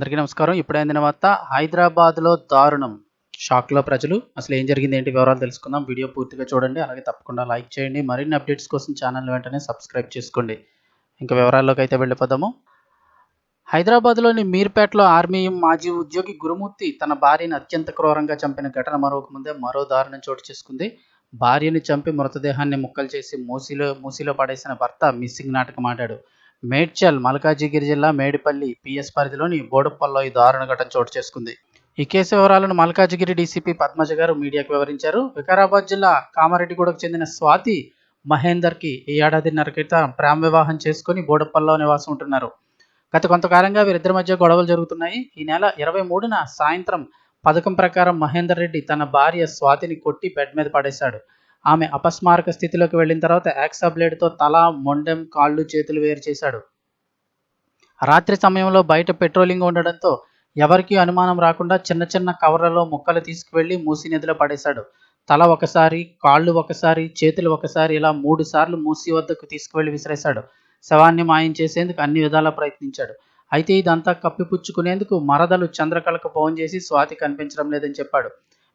అందరికీ నమస్కారం. ఇప్పుడైన అందిన వార్త హైదరాబాద్లో దారుణం. షాక్లో ప్రజలు. అసలు ఏం జరిగింది ఏంటి వివరాలు తెలుసుకుందాం. వీడియో పూర్తిగా చూడండి అలాగే తప్పకుండా లైక్ చేయండి. మరిన్ని అప్డేట్స్ కోసం ఛానల్ వెంటనే సబ్స్క్రైబ్ చేసుకోండి. ఇంకా వివరాల్లోకి అయితే వెళ్ళిపోదాము. హైదరాబాద్లోని మీర్పేటలో ఆర్మీ మాజీ ఉద్యోగి గురుమూర్తి తన భార్యను అత్యంత క్రూరంగా చంపిన ఘటన మరొక ముందే మరో దారుణం చోటు చేసుకుంది. భార్యని చంపి మృతదేహాన్ని ముక్కలు చేసి మూసిలో మూసిలో పడేసిన భర్త మిస్సింగ్ నాటకం ఆడాడు. మేడ్చల్ మల్కాజిగిరి జిల్లా మేడిపల్లి పిఎస్ పరిధిలోని బోడుప్పల్లో ఈ దారుణ ఘటన చోటు చేసుకుంది. ఈ కేసు వివరాలను మల్కాజిగిరి డీసీపీ పద్మజ గారు మీడియాకు వివరించారు. వికారాబాద్ జిల్లా కామారెడ్డిగూడకు చెందిన స్వాతి మహేందర్కి ఈ ఏడాదిన్నర క్రితం ప్రేమ వివాహం చేసుకుని బోడుప్పల్లో నివాసం ఉంటున్నారు. గత కొంతకాలంగా వీరిద్దరి మధ్య గొడవలు జరుగుతున్నాయి. ఈ నెల ఇరవై మూడున సాయంత్రం పథకం ప్రకారం మహేందర్ రెడ్డి తన భార్య స్వాతిని కొట్టి బెడ్ మీద పడేశాడు. ఆమె అపస్మారక స్థితిలోకి వెళ్ళిన తర్వాత యాక్సా బ్లేడ్తో తల మొండెం కాళ్ళు చేతులు వేరు చేశాడు. రాత్రి సమయంలో బయట పెట్రోలింగ్ ఉండడంతో ఎవరికీ అనుమానం రాకుండా చిన్న చిన్న కవర్లలో ముక్కలు తీసుకువెళ్ళి మూసి నదిలో పడేశాడు. తల ఒకసారి కాళ్ళు ఒకసారి చేతులు ఒకసారి ఇలా మూడు సార్లు మూసి వద్దకు తీసుకువెళ్ళి విసిరేశాడు. శవాన్ని మాయం చేసేందుకు అన్ని విధాలా ప్రయత్నించాడు. అయితే ఇదంతా కప్పిపుచ్చుకునేందుకు మరదలు చంద్రకళకు ఫోన్ చేసి స్వాతి కనిపించడం లేదని చెప్పాడు.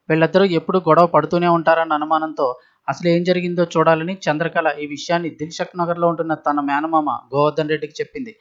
వీళ్ళిద్దరూ ఎప్పుడు గొడవ పడుతూనే ఉంటారన్న అనుమానంతో అసలు ఏం జరిగిందో చూడాలని చంద్రకళ ఈ విషయాన్ని దిల్షక్ నగర్లో ఉంటున్న తన మేనమామ గోవర్ధన్ రెడ్డికి చెప్పింది.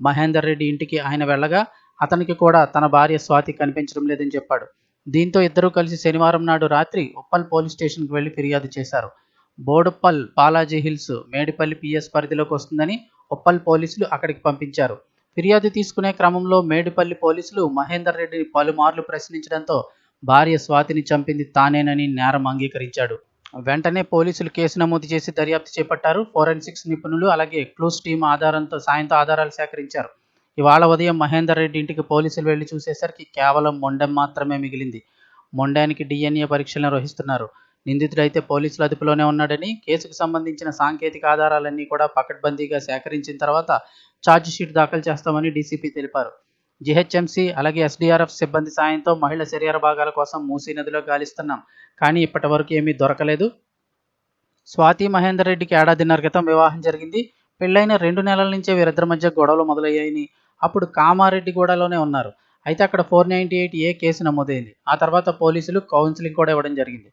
మహేందర్ రెడ్డి ఇంటికి ఆయన వెళ్ళగా అతనికి కూడా తన భార్య స్వాతి కనిపించడం లేదని చెప్పాడు. దీంతో ఇద్దరూ కలిసి శనివారం నాడు రాత్రి ఉప్పల్ పోలీస్ స్టేషన్కి వెళ్ళి ఫిర్యాదు చేశారు. బోడుప్పల్ బాలాజీ హిల్స్ మేడిపల్లి పిఎస్ పరిధిలోకి వస్తుందని ఉప్పల్ పోలీసులు అక్కడికి పంపించారు. ఫిర్యాదు తీసుకునే క్రమంలో మేడిపల్లి పోలీసులు మహేందర్ రెడ్డిని పలుమార్లు ప్రశ్నించడంతో భార్య స్వాతిని చంపింది తానేనని నేరం అంగీకరించాడు. వెంటనే పోలీసులు కేసు నమోదు చేసి దర్యాప్తు చేపట్టారు. ఫోరెన్సిక్స్ నిపుణులు అలాగే క్లూస్ టీం ఆధారంతో సాయంతో ఆధారాలు సేకరించారు. ఇవాళ ఉదయం మహేందర్ రెడ్డి ఇంటికి పోలీసులు వెళ్ళి చూసేసరికి కేవలం మొండెం మాత్రమే మిగిలింది. మొండానికి డిఎన్ఏ పరీక్షలు నిర్వహిస్తున్నారు. నిందితుడైతే పోలీసుల అదుపులోనే ఉన్నాడని కేసుకు సంబంధించిన సాంకేతిక ఆధారాలన్నీ కూడా పకడ్బందీగా సేకరించిన తర్వాత ఛార్జ్ షీట్ దాఖలు చేస్తామని డీసీపీ తెలిపారు. జిహెచ్ఎంసీ అలాగే ఎస్డీఆర్ఎఫ్ సిబ్బంది సాయంతో మహిళ శరీర భాగాల కోసం మూసీ నదిలో గాలిస్తున్నాం. కానీ ఇప్పటి వరకు ఏమీ దొరకలేదు. స్వాతి మహేందర్ రెడ్డికి ఏడాదిన్నర క్రితం వివాహం జరిగింది. పెళ్ళైన రెండు నెలల నుంచే వీరిద్దరి మధ్య గొడవలు మొదలయ్యాయని అప్పుడు కామారెడ్డిగూడలోనే ఉన్నారు. అయితే అక్కడ four ninety eight A case నమోదైంది. ఆ తర్వాత పోలీసులు కౌన్సిలింగ్ కూడా ఇవ్వడం జరిగింది.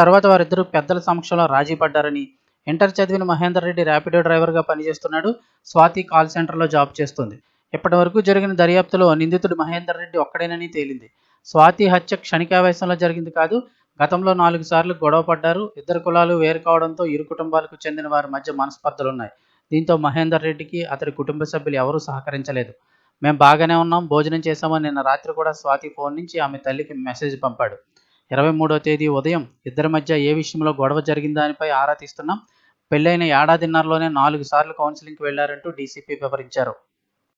తర్వాత వారిద్దరూ పెద్దల సమక్షంలో రాజీ పడ్డారని ఇంటర్ చదివిన మహేందర్ రెడ్డి ర్యాపిడో డ్రైవర్గా పనిచేస్తున్నాడు. స్వాతి కాల్ సెంటర్లో జాబ్ చేస్తుంది. ఇప్పటి వరకు జరిగిన దర్యాప్తులో నిందితుడు మహేందర్ రెడ్డి ఒక్కడేనని తేలింది. స్వాతి హత్య క్షణికావేశంలో జరిగింది కాదు గతంలో నాలుగు సార్లు గొడవ పడ్డారు. ఇద్దరు కులాలు వేరు కావడంతో ఇరు కుటుంబాలకు చెందిన వారి మధ్య మనస్పర్ధలున్నాయి. దీంతో మహేందర్ రెడ్డికి అతడి కుటుంబ సభ్యులు ఎవరూ సహకరించలేదు. మేము బాగానే ఉన్నాం భోజనం చేశామని నిన్న రాత్రి కూడా స్వాతి ఫోన్ నుంచి ఆమె తల్లికి మెసేజ్ పంపాడు. ఇరవై మూడో తేదీ ఉదయం ఇద్దరి మధ్య ఏ విషయంలో గొడవ జరిగిన దానిపై ఆరా తీస్తున్నాం. పెళ్ళైన ఏడాదిన్నరలోనే నాలుగు సార్లు కౌన్సిలింగ్కి వెళ్ళారంటూ డీసీపీ వివరించారు.